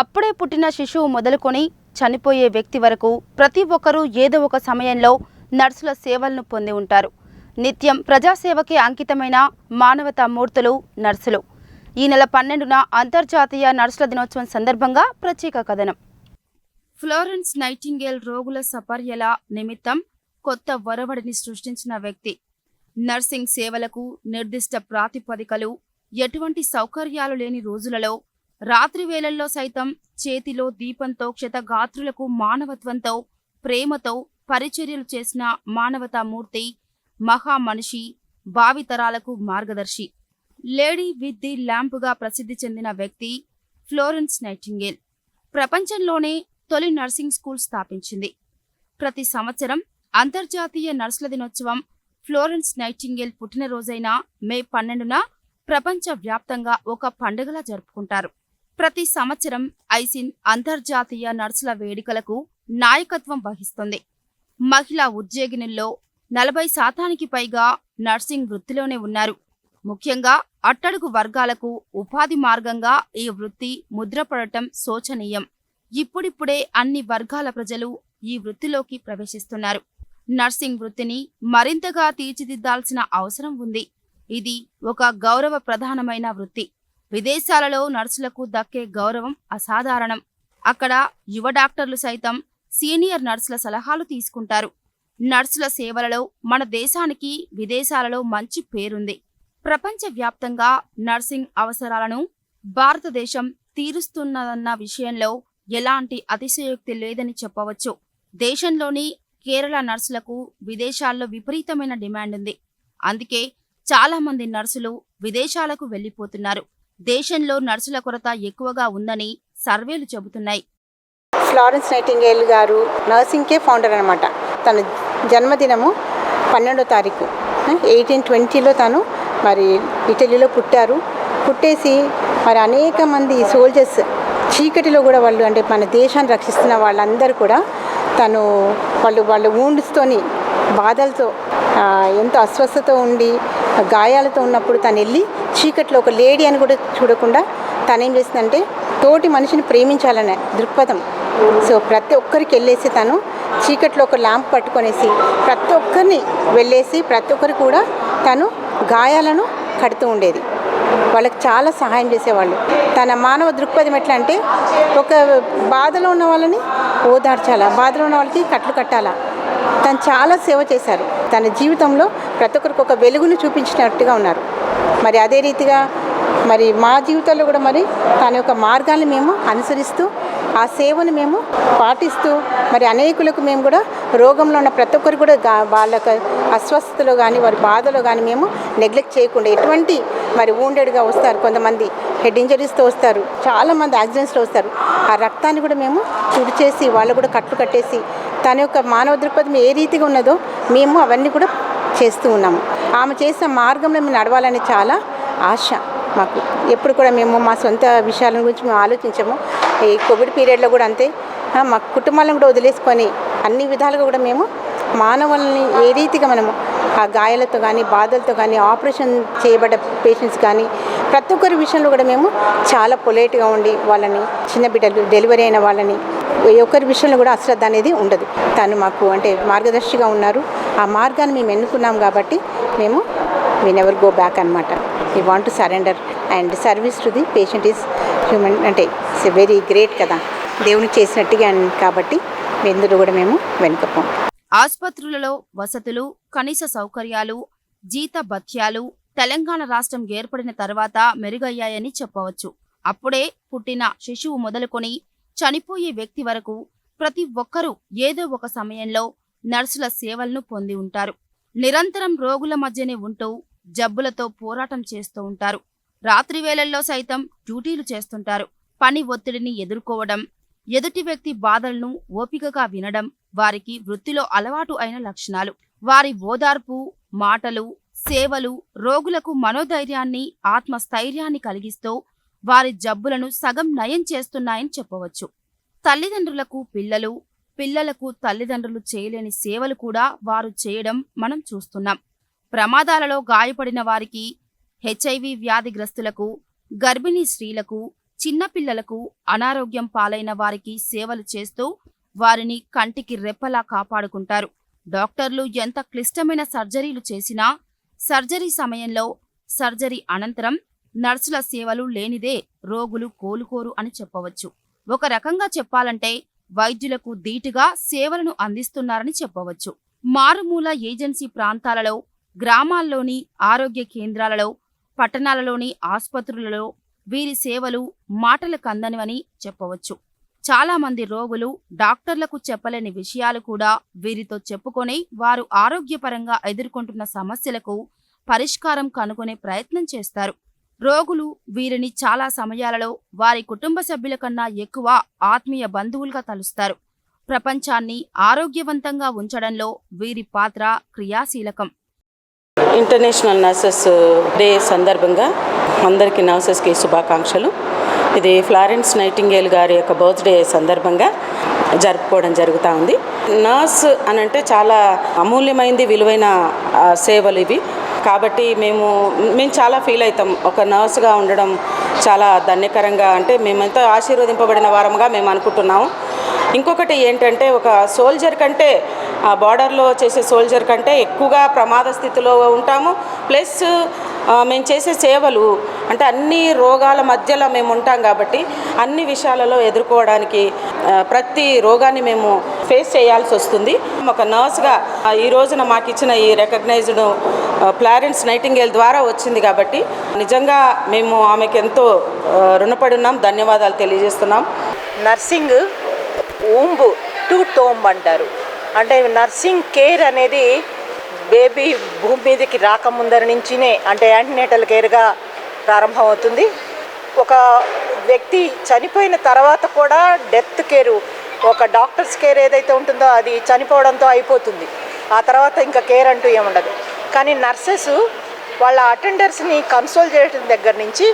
అప్పుడే పుట్టిన శిశువు మొదలుకొని చనిపోయే వ్యక్తి వరకు ప్రతి ఒక్కరూ ఏదో ఒక సమయంలో నర్సుల సేవలను పొంది ఉంటారు. నిత్యం ప్రజాసేవకి అంకితమైన మానవతా మూర్తులు నర్సులు. ఈ నెల పన్నెండున అంతర్జాతీయ నర్సుల దినోత్సవం సందర్భంగా ప్రత్యేక కథనం. ఫ్లోరెన్స్ నైటింగేల్ రోగుల సపర్యల నిమిత్తం కొత్త ఒరవడిని సృష్టించిన వ్యక్తి. నర్సింగ్ సేవలకు నిర్దిష్ట ప్రాతిపదికలు ఎటువంటి సౌకర్యాలు లేని రోజులలో రాత్రి వేళల్లో సైతం చేతిలో దీపంతో క్షతగాత్రులకు మానవత్వంతో ప్రేమతో పరిచర్యలు చేసిన మానవతామూర్తి మహామనిషి భావితరాలకు మార్గదర్శి. లేడీ విత్ ది ల్యాంప్గా ప్రసిద్ధి చెందిన వ్యక్తి ఫ్లోరెన్స్ నైటింగేల్. ప్రపంచంలోనే తొలి నర్సింగ్ స్కూల్ స్థాపించింది. ప్రతి సంవత్సరం అంతర్జాతీయ నర్సుల దినోత్సవం ఫ్లోరెన్స్ నైటింగేల్ పుట్టినరోజైన మే పన్నెండున ప్రపంచ వ్యాప్తంగా ఒక పండుగలా జరుపుకుంటారు. ప్రతి సంవత్సరం ఐసిన్ అంతర్జాతీయ నర్సుల వేడుకలకు నాయకత్వం వహిస్తుంది. మహిళా ఉద్యోగినుల్లో నలభై శాతానికి పైగా నర్సింగ్ వృత్తిలోనే ఉన్నారు. ముఖ్యంగా అట్టడుగు వర్గాలకు ఉపాధి మార్గంగా ఈ వృత్తి ముద్రపడటం శోచనీయం. ఇప్పుడిప్పుడే అన్ని వర్గాల ప్రజలు ఈ వృత్తిలోకి ప్రవేశిస్తున్నారు. నర్సింగ్ వృత్తిని మరింతగా తీర్చిదిద్దాల్సిన అవసరం ఉంది. ఇది ఒక గౌరవ ప్రధానమైన వృత్తి. విదేశాలలో నర్సులకు దక్కే గౌరవం అసాధారణం. అక్కడ యువ డాక్టర్లు సైతం సీనియర్ నర్సుల సలహాలు తీసుకుంటారు. నర్సుల సేవలలో మన దేశానికి విదేశాలలో మంచి పేరుంది. ప్రపంచవ్యాప్తంగా నర్సింగ్ అవసరాలను భారతదేశం తీరుస్తున్నదన్న విషయంలో ఎలాంటి అతిశయోక్తి లేదని చెప్పవచ్చు. దేశంలోని కేరళ నర్సులకు విదేశాల్లో విపరీతమైన డిమాండ్ ఉంది అందుకే చాలామంది నర్సులు విదేశాలకు వెళ్ళిపోతున్నారు. దేశంలో నర్సుల కొరత ఎక్కువగా ఉందని సర్వేలు చెబుతున్నాయి. ఫ్లారెన్స్ నైటింగేల్ గారు నర్సింగ్కే ఫౌండర్ అనమాట తన జన్మదినము పన్నెండో తారీఖు. ఎయిటీన్ ట్వంటీలో తను మరి ఇటలీలో పుట్టారు. పుట్టేసి మరి అనేక మంది సోల్జర్స్ చీకటిలో కూడా వాళ్ళు అంటే మన దేశాన్ని రక్షిస్తున్న వాళ్ళందరూ కూడా తను వాళ్ళు వాళ్ళ ఊండ్స్తోని బాధలతో ఎంతో అస్వస్థతో ఉండి గాయాలతో ఉన్నప్పుడు తను వెళ్ళి చీకట్లో ఒక లేడీ అని కూడా చూడకుండా తను ఏం చేసిందంటే తోటి మనిషిని ప్రేమించాలనే దృక్పథం. సో ప్రతి ఒక్కరికి వెళ్ళేసి తను చీకట్లో ఒక ల్యాంప్ పట్టుకొనేసి ప్రతి ఒక్కరిని వెళ్ళేసి ప్రతి ఒక్కరు కూడా తను గాయాలను కడుతూ ఉండేది. వాళ్ళకి చాలా సహాయం చేసేవాళ్ళు. తన మానవ దృక్పథం ఎట్లా అంటే ఒక బాధలో ఉన్న వాళ్ళని ఓదార్చాలా బాధలో ఉన్న వాళ్ళకి కట్లు కట్టాలా. తను చాలా సేవ చేశారు. తన జీవితంలో ప్రతి ఒక్కరికి ఒక వెలుగును చూపించినట్టుగా ఉన్నారు. మరి అదే రీతిగా మరి మా జీవితాల్లో కూడా మరి తన యొక్క మార్గాన్ని మేము అనుసరిస్తూ ఆ సేవను మేము పాటిస్తూ మరి అనేకులకు మేము కూడా రోగంలో ఉన్న ప్రతి ఒక్కరు కూడా వాళ్ళ అస్వస్థతలో కానీ వారి బాధలో కానీ మేము నెగ్లెక్ట్ చేయకుండా ఎటువంటి మరి woundedగా వస్తారు. కొంతమంది హెడ్ ఇంజరీస్తో వస్తారు. చాలామంది యాక్సిడెంట్స్లో వస్తారు. ఆ రక్తాన్ని కూడా మేము తుడిచేసి వాళ్ళు కూడా కట్లు కట్టేసి తన యొక్క మానవ దృక్పథం ఏ రీతిగా ఉన్నదో మేము అవన్నీ కూడా చేస్తూ ఉన్నాము ఆమె చేసిన మార్గంలో మేము నడవాలని చాలా ఆశ మాకు. ఎప్పుడు కూడా మేము మా సొంత విషయాల గురించి మేము ఆలోచించము. ఈ కోవిడ్ పీరియడ్లో కూడా అంతే. మా కుటుంబాలను కూడా వదిలేసుకొని అన్ని విధాలుగా కూడా మేము మానవుల్ని ఏ రీతిగా మనము ఆ గాయాలతో కానీ బాధలతో కానీ ఆపరేషన్ చేయబడ్డ పేషెంట్స్ కానీ ప్రతి ఒక్కరి విషయంలో కూడా మేము చాలా పొలైట్గా ఉండి వాళ్ళని చిన్న బిడ్డలు డెలివరీ అయిన వాళ్ళని ఏ ఒక్కరి విషయంలో కూడా అశ్రద్ధ అనేది ఉండదు. తను మాకు అంటే మార్గదర్శిగా ఉన్నారు. ఆ మార్గాన్ని మేము ఎన్నుకున్నాం కాబట్టి మేము వీ నెవర్ గో బ్యాక్ అనమాట we want to surrender and service to the patient is human అంటే ఇట్స్ వెరీ గ్రేట్ కదా. దేవుని చేసినట్టుగా కాబట్టి ఎందులో కూడా మేము వెనుకపోం ఆసుపత్రులలో వసతులు కనీస సౌకర్యాలు జీత భత్యాలు తెలంగాణ రాష్ట్రం ఏర్పడిన తర్వాత మెరుగయ్యాయని చెప్పవచ్చు. అప్పుడే పుట్టిన శిశువు మొదలుకొని చనిపోయే వ్యక్తి వరకు ప్రతి ఒక్కరూ ఏదో ఒక సమయంలో నర్సుల సేవలను పొంది ఉంటారు. నిరంతరం రోగుల మధ్యనే ఉంటూ జబ్బులతో పోరాటం చేస్తూ ఉంటారు. రాత్రి వేళల్లో సైతం డ్యూటీలు చేస్తుంటారు. పని ఒత్తిడిని ఎదుర్కోవడం ఎదుటి వ్యక్తి బాధలను ఓపికగా వినడం వారికి వృత్తిలో అలవాటు అయిన లక్షణాలు. వారి ఓదార్పు మాటలు సేవలు రోగులకు మనోధైర్యాన్ని ఆత్మస్థైర్యాన్ని కలిగిస్తూ వారి జబ్బులను సగం నయం చేస్తున్నాయని చెప్పవచ్చు. తల్లిదండ్రులకు పిల్లలు పిల్లలకు తల్లిదండ్రులు చేయలేని సేవలు కూడా వారు చేయడం మనం చూస్తున్నాం. ప్రమాదాలలో గాయపడిన వారికి హెచ్ఐవి వ్యాధిగ్రస్తులకు గర్భిణీ స్త్రీలకు చిన్నపిల్లలకు అనారోగ్యం పాలైన వారికి సేవలు చేస్తూ వారిని కంటికి రెప్పలా కాపాడుకుంటారు. డాక్టర్లు ఎంత క్లిష్టమైన సర్జరీలు చేసినా సర్జరీ సమయంలో సర్జరీ అనంతరం నర్సుల సేవలు లేనిదే రోగులు కోలుకోరు అని చెప్పవచ్చు. ఒక రకంగా చెప్పాలంటే వైద్యులకు ధీటుగా సేవలను అందిస్తున్నారని చెప్పవచ్చు. మారుమూల ఏజెన్సీ ప్రాంతాలలో గ్రామాల్లోని ఆరోగ్య కేంద్రాలలో పట్టణాలలోని ఆసుపత్రులలో వీరి సేవలు మాటలకు కందనివని చెప్పవచ్చు. చాలామంది రోగులు డాక్టర్లకు చెప్పలేని విషయాలు కూడా వీరితో చెప్పుకొని వారు ఆరోగ్యపరంగా ఎదుర్కొంటున్న సమస్యలకు పరిష్కారం కనుగొనే ప్రయత్నం చేస్తారు. రోగులు వీరిని చాలా సమయాలలో వారి కుటుంబ సభ్యుల కన్నా ఎక్కువ ఆత్మీయ బంధువులుగా తలుస్తారు. ప్రపంచాన్ని ఆరోగ్యవంతంగా ఉంచడంలో వీరి పాత్ర క్రియాశీలకం. ఇంటర్నేషనల్ నర్సెస్ డే సందర్భంగా అందరికీ నర్సెస్కి శుభాకాంక్షలు. ఇది ఫ్లారెన్స్ నైటింగేల్ గారి యొక్క బర్త్డే సందర్భంగా జరుపుకోవడం జరుగుతూ ఉంది. నర్స్ అని అంటే చాలా అమూల్యమైనది విలువైన సేవలు ఇవి. కాబట్టి మేము మేము చాలా ఫీల్ అవుతాం. ఒక నర్స్గా ఉండడం చాలా ధన్యకరంగా అంటే మేమంతా ఆశీర్వదింపబడిన వారంగా మేము అనుకుంటున్నాము. ఇంకొకటి ఏంటంటే ఒక సోల్జర్ కంటే ఆ బార్డర్లో చేసే సోల్జర్ కంటే ఎక్కువగా ప్రమాద స్థితిలో ఉంటాము. ప్లస్ మేము చేసే సేవలు అంటే అన్ని రోగాల మధ్యలో మేము ఉంటాం కాబట్టి అన్ని విషయాలలో ఎదుర్కోవడానికి ప్రతి రోగాన్ని మేము ఫేస్ చేయాల్సి వస్తుంది. ఒక నర్స్గా ఈ రోజున మాకు ఇచ్చిన ఈ రికగ్నైజ్డ్ ప్లారెన్స్ నైటింగేల్ ద్వారా వచ్చింది కాబట్టి నిజంగా మేము ఆమెకు ఎంతో రుణపడి ఉన్నాం ధన్యవాదాలు తెలియజేస్తున్నాం. నర్సింగ్ ఊంబు టు టోంబ్ అంటారు. అంటే నర్సింగ్ కేర్ అనేది బేబీ భూమి మీదకి రాకముందరి నుంచినే అంటే యాంటీనేటల్ కేర్గా ప్రారంభమవుతుంది. ఒక వ్యక్తి చనిపోయిన తర్వాత కూడా డెత్ కేరు ఒక డాక్టర్స్ కేర్ ఏదైతే ఉంటుందో అది చనిపోవడంతో అయిపోతుంది. ఆ తర్వాత ఇంకా కేర్ అంటూ ఏముండదు. కానీ నర్సెస్ వాళ్ళ అటెండర్స్ని కన్సోల్ చేయడం దగ్గర నుంచి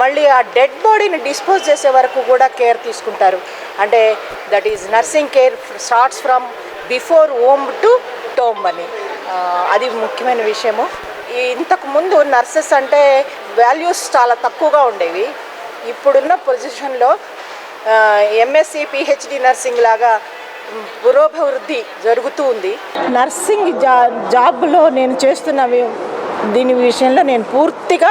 మళ్ళీ ఆ డెడ్ బాడీని డిస్పోజ్ చేసే వరకు కూడా కేర్ తీసుకుంటారు. అంటే that is nursing care starts from before womb to tomb అని. అది ముఖ్యమైన విషయము. ఇంతకుముందు ఇంతకు ముందు నర్సెస్ అంటే వాల్యూస్ చాలా తక్కువగా ఉండేవి. ఇప్పుడున్న పొజిషన్లో ఎంఎస్సి పిహెచ్డి నర్సింగ్ లాగా పురోభివృద్ధి జరుగుతూ ఉంది. నర్సింగ్ జా జాబ్లో నేను చేస్తున్న దీని విషయంలో నేను పూర్తిగా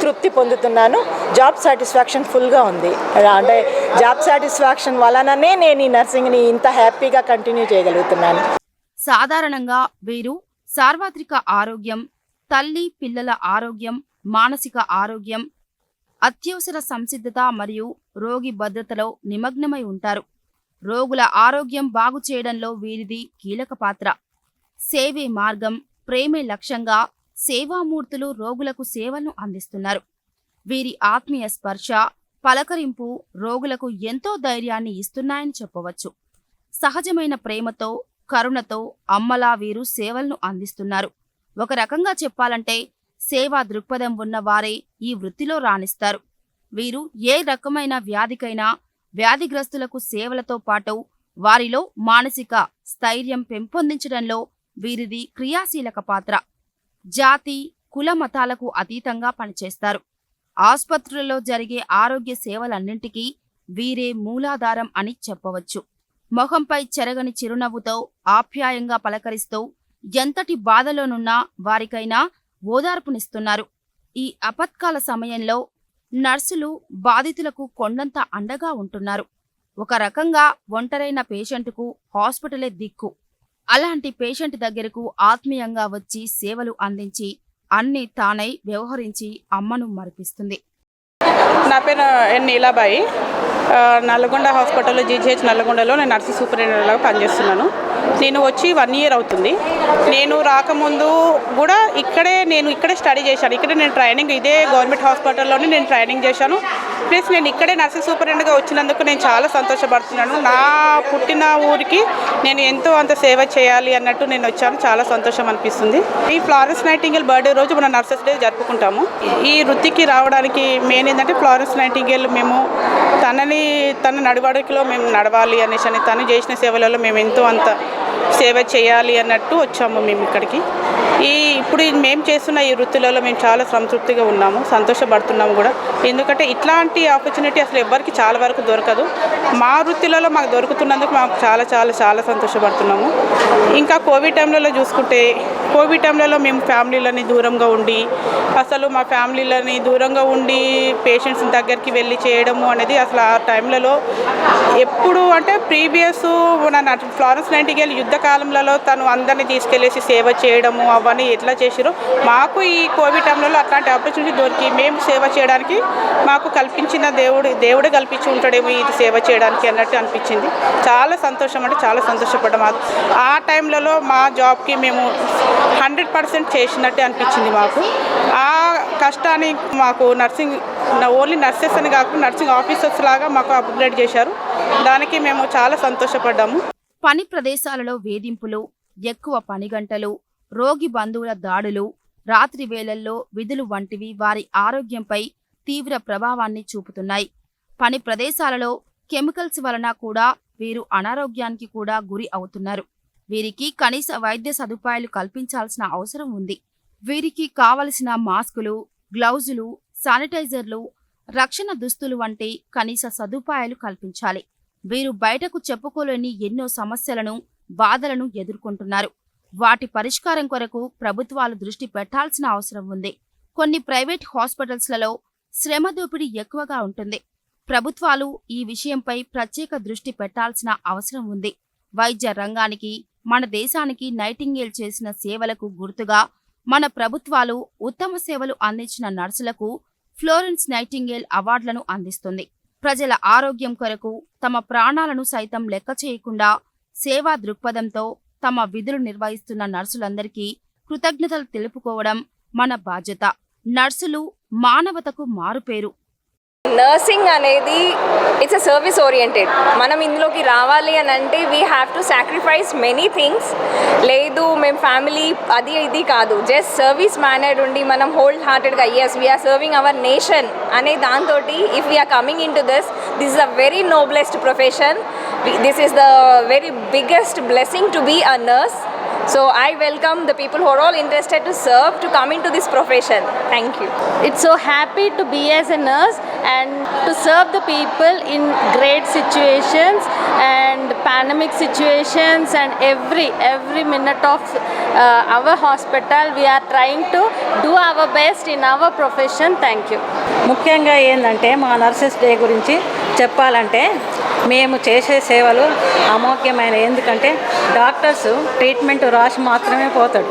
తృప్తి పొందుతున్నాను. జాబ్ సాటిస్ఫాక్షన్ ఫుల్గా ఉంది. అంటే జాబ్ సాటిస్ఫాక్షన్ వలననే నేను ఈ నర్సింగ్ని ఇంత హ్యాపీగా కంటిన్యూ చేయగలుగుతున్నాను. సాధారణంగా వీరు సార్వత్రిక ఆరోగ్యం తల్లి పిల్లల ఆరోగ్యం మానసిక ఆరోగ్యం అత్యవసర సంసిద్ధత మరియు రోగి భద్రతలో నిమగ్నమై ఉంటారు. రోగుల ఆరోగ్యం బాగు చేయడంలో వీరిది కీలక పాత్ర. సేవే మార్గం ప్రేమే లక్ష్యంగా సేవామూర్తులు రోగులకు సేవలను అందిస్తున్నారు. వీరి ఆత్మీయ స్పర్శ పలకరింపు రోగులకు ఎంతో ధైర్యాన్ని ఇస్తున్నాయని చెప్పవచ్చు. సహజమైన ప్రేమతో కరుణతో అమ్మలా వీరు సేవలను అందిస్తున్నారు. ఒక రకంగా చెప్పాలంటే సేవా దృక్పథం ఉన్న వారే ఈ వృత్తిలో రాణిస్తారు. వీరు ఏ రకమైన వ్యాధికైనా వ్యాధిగ్రస్తులకు సేవలతో పాటు వారిలో మానసిక స్థైర్యం పెంపొందించడంలో వీరిది క్రియాశీలక పాత్ర. జాతి కుల మతాలకు అతీతంగా పనిచేస్తారు. ఆసుపత్రులలో జరిగే ఆరోగ్య సేవలన్నింటికీ వీరే మూలాధారం అని చెప్పవచ్చు. మొహంపై చెరగని చిరునవ్వుతో ఆప్యాయంగా పలకరిస్తూ ఎంతటి బాధలోనున్నా వారికైనా ఓదార్పునిస్తున్నారు. ఈ అపత్కాల సమయంలో నర్సులు బాధితులకు కొండంత అండగా ఉంటున్నారు. ఒక రకంగా ఒంటరైన పేషెంట్కు హాస్పిటలే దిక్కు. అలాంటి పేషెంట్ దగ్గరకు ఆత్మీయంగా వచ్చి సేవలు అందించి అన్ని తానై వ్యవహరించి అమ్మను మరిపిస్తుంది. నా పేరు N Neelabai. Nalgonda hospital GGH నల్గొండలో నేను నర్సింగ్ సూపరింటెండెంట్గా పనిచేస్తున్నాను. నేను వచ్చి వన్ ఇయర్ అవుతుంది. నేను రాకముందు కూడా ఇక్కడే నేను ఇక్కడే స్టడీ చేశాను. ఇక్కడే నేను ట్రైనింగ్ ఇదే గవర్నమెంట్ హాస్పిటల్లోనే నేను ట్రైనింగ్ చేశాను. ప్లస్ నేను ఇక్కడే నర్సింగ్ సూపరింటెండెంట్గా వచ్చినందుకు నేను చాలా సంతోషపడుతున్నాను. నా పుట్టిన ఊరికి నేను ఎంతో అంత సేవ చేయాలి అన్నట్టు నేను వచ్చాను. చాలా సంతోషం అనిపిస్తుంది. ఈ ఫ్లారెన్స్ నైటింగేల్ బర్త్డే రోజు మనం నర్సెస్ డే జరుపుకుంటాము. ఈ వృత్తికి రావడానికి మెయిన్ ఏంటంటే ఫ్లారెన్స్ నైటింగేల్ మేము తనని తన నడవడికలో మేము నడవాలి అనేసి అని తను చేసిన సేవలలో మేము ఎంతో అంత సేవ చేయాలి అన్నట్టు వచ్చాము మేము ఇక్కడికి. ఈ ఇప్పుడు మేము చేస్తున్న ఈ వృత్తులలో మేము చాలా సంతృప్తిగా ఉన్నాము సంతోషపడుతున్నాము కూడా. ఎందుకంటే ఇట్లాంటి ఆపర్చునిటీ అసలు ఎవ్వరికి చాలా వరకు దొరకదు. మా వృత్తిలలో మాకు దొరుకుతున్నందుకు మాకు చాలా చాలా చాలా సంతోషపడుతున్నాము. ఇంకా కోవిడ్ టైంలలో చూసుకుంటే కోవిడ్ టైంలలో మేము ఫ్యామిలీలని దూరంగా ఉండి అసలు మా ఫ్యామిలీలని దూరంగా ఉండి పేషెంట్స్ దగ్గరికి వెళ్ళి చేయడము అనేది అసలు ఆ టైంలలో ఎప్పుడు అంటే ప్రీవియస్ మన ఫ్లారెన్స్ నైంటిగేల్ యుద్ధ కాలంలో తను అందరినీ తీసుకెళ్ళేసి సేవ చేయడము అవన్నీ ఎట్లా చేసిరో మాకు ఈ కోవిడ్ టైంలలో అట్లాంటి ఆపర్చునిటీ దొరికి మేము సేవ చేయడానికి మాకు కల్పించిన దేవుడు దేవుడే కల్పించి ఉంటాడేమో ఇది సేవ చేయడానికి అన్నట్టు అనిపించింది. చాలా సంతోషం అంటే చాలా సంతోషపడ్డాం. ఆ- ఆ టైంలలో మా జాబ్కి మేము హండ్రెడ్ పర్సెంట్ చేసినట్టే అనిపించింది మాకు. ఆ కష్టాన్ని మాకు నర్సింగ్ ఓన్లీ నర్సెస్ అని కాకుండా నర్సింగ్ ఆఫీసర్స్ లాగా మాకు అప్గ్రేడ్ చేశారు. దానికి మేము చాలా సంతోషపడ్డాము. పని ప్రదేశాలలో వేధింపులు ఎక్కువ పని గంటలు రోగి బంధువుల దాడులు రాత్రి వేళల్లో విధులు వంటివి వారి ఆరోగ్యంపై తీవ్ర ప్రభావాన్ని చూపుతున్నాయి. పని ప్రదేశాలలో కెమికల్స్ వలన కూడా వీరు అనారోగ్యానికి కూడా గురి అవుతున్నారు. వీరికి కనీస వైద్య సదుపాయాలు కల్పించాల్సిన అవసరం ఉంది. వీరికి కావలసిన మాస్కులు గ్లౌజులు శానిటైజర్లు రక్షణ దుస్తులు వంటి కనీస సదుపాయాలు కల్పించాలి. వీరు బయటకు చెప్పుకోలేని ఎన్నో సమస్యలను బాధలను ఎదుర్కొంటున్నారు. వాటి పరిష్కారం కొరకు ప్రభుత్వాలు దృష్టి పెట్టాల్సిన అవసరం ఉంది. కొన్ని ప్రైవేట్ హాస్పిటల్స్లలో శ్రమ దోపిడీ ఎక్కువగా ఉంటుంది. ప్రభుత్వాలు ఈ విషయంపై ప్రత్యేక దృష్టి పెట్టాల్సిన అవసరం ఉంది. వైద్య రంగానికి మన దేశానికి నైటింగేల్ చేసిన సేవలకు గుర్తుగా మన ప్రభుత్వాలు ఉత్తమ సేవలు అందించిన నర్సులకు ఫ్లోరెన్స్ నైటింగేల్ అవార్డులను అందిస్తుంది. ప్రజల ఆరోగ్యం కొరకు తమ ప్రాణాలను సైతం లెక్క చేయకుండా సేవా దృక్పథంతో తమ విధులు నిర్వహిస్తున్న నర్సులందరికీ కృతజ్ఞతలు తెలుపుకోవడం మన బాధ్యత. నర్సులు మానవతకు మారుపేరు. నర్సింగ్ అనేది ఇట్స్ అ సర్వీస్ ఓరియంటెడ్ మనం ఇందులోకి రావాలి అని అంటే we have to sacrifice many things లేదు మేము ఫ్యామిలీ అది ఇది కాదు. జస్ట్ సర్వీస్ మేనర్డ్ ఉండి మనం hold హార్టెడ్గా as we're serving our nation అనే దాంతో if we're coming into this this is a very noblest profession this is the very biggest blessing to be a nurse So I welcome the people who are all interested to serve to come into this profession. Thank you. It's so happy to be as a nurse and to serve the people in great situations and pandemic situations and every every minute of uh, our hospital we are trying to do our best in our profession. Thank you. ముఖ్యంగా ఏంటంటే మా nurses day గురించి చెప్పాలంటే మేము చేసే సేవలు అమోఘ్యమైన ఎందుకంటే doctors treatment రాసి మాత్రమే పోతాడు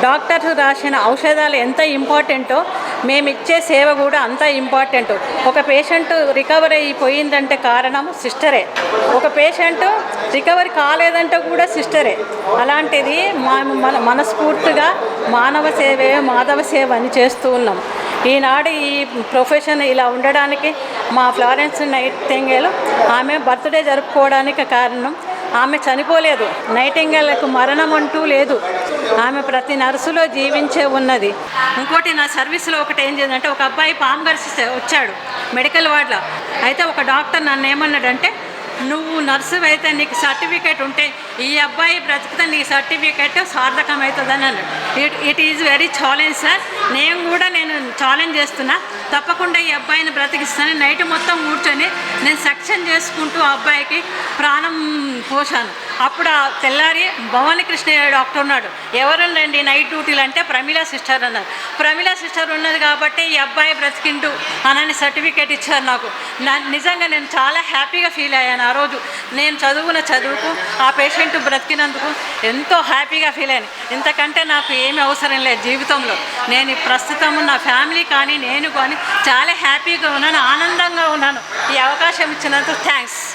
డాక్టర్స్ రాసిన ఔషధాలు ఎంత ఇంపార్టెంటో మేము ఇచ్చే సేవ కూడా అంత ఇంపార్టెంట్. ఒక పేషెంట్ రికవర్ అయిపోయిందంటే కారణం సిస్టరే. ఒక పేషెంట్ రికవరీ కాలేదంటే కూడా సిస్టరే. అలాంటిది మా మన మనస్ఫూర్తిగా మానవ సేవే మాధవ సేవ అని చేస్తూ ఉన్నాం. ఈనాడు ఈ ప్రొఫెషన్ ఇలా ఉండడానికి మా ఫ్లారెన్స్ నైటింగేల్ ఆమె బర్త్డే జరుపుకోవడానికి కారణం ఆమె చనిపోలేదు. నైటింగేళ్ళకు మరణం అంటూ లేదు. ఆమె ప్రతి నర్సులో జీవించే ఉన్నది. ఇంకోటి నా సర్వీస్లో ఒకటి ఏం చేయాలంటే ఒక అబ్బాయి పాము కరిస్తే వచ్చాడు మెడికల్ వార్డులో. అయితే ఒక డాక్టర్ నన్ను ఏమన్నాడంటే నువ్వు నర్సు అయితే నీకు సర్టిఫికేట్ ఉంటే ఈ అబ్బాయి బ్రతికితే నీ సర్టిఫికేట్ సార్థకం అవుతుందని అన్నాడు. It it is very challenge sir నేను కూడా నేను ఛాలెంజ్ చేస్తున్నా. తప్పకుండా ఈ అబ్బాయిని బ్రతికిస్తాను. నైట్ మొత్తం కూర్చొని నేను సెక్షన్ చేసుకుంటూ ఆ అబ్బాయికి ప్రాణం పోసాను అప్పుడు ఆ తెల్లారి భవానీ కృష్ణ డాక్టర్ ఉన్నాడు. ఎవరుండండి నైట్ డ్యూటీలు అంటే ప్రమిళ సిస్టర్ అన్నారు. ప్రమీల సిస్టర్ ఉన్నది కాబట్టి ఈ అబ్బాయి బ్రతికిండు అనని సర్టిఫికేట్ ఇచ్చారు నాకు. నిజంగా నేను చాలా హ్యాపీగా ఫీల్ అయ్యాను ఆ రోజు. నేను చదువుకున్న చదువుకు ఆ పేషెంట్ బ్రతికినందుకు ఎంతో హ్యాపీగా ఫీల్ అయ్యాను. ఇంతకంటే నాకు ఏమి అవసరం లేదు జీవితంలో. నేను ప్రస్తుతం నా ఫ్యామిలీ కానీ నేను కానీ చాలా హ్యాపీగా ఉన్నాను ఆనందంగా ఉన్నాను. ఈ అవకాశం ఇచ్చినందుకు థ్యాంక్స్.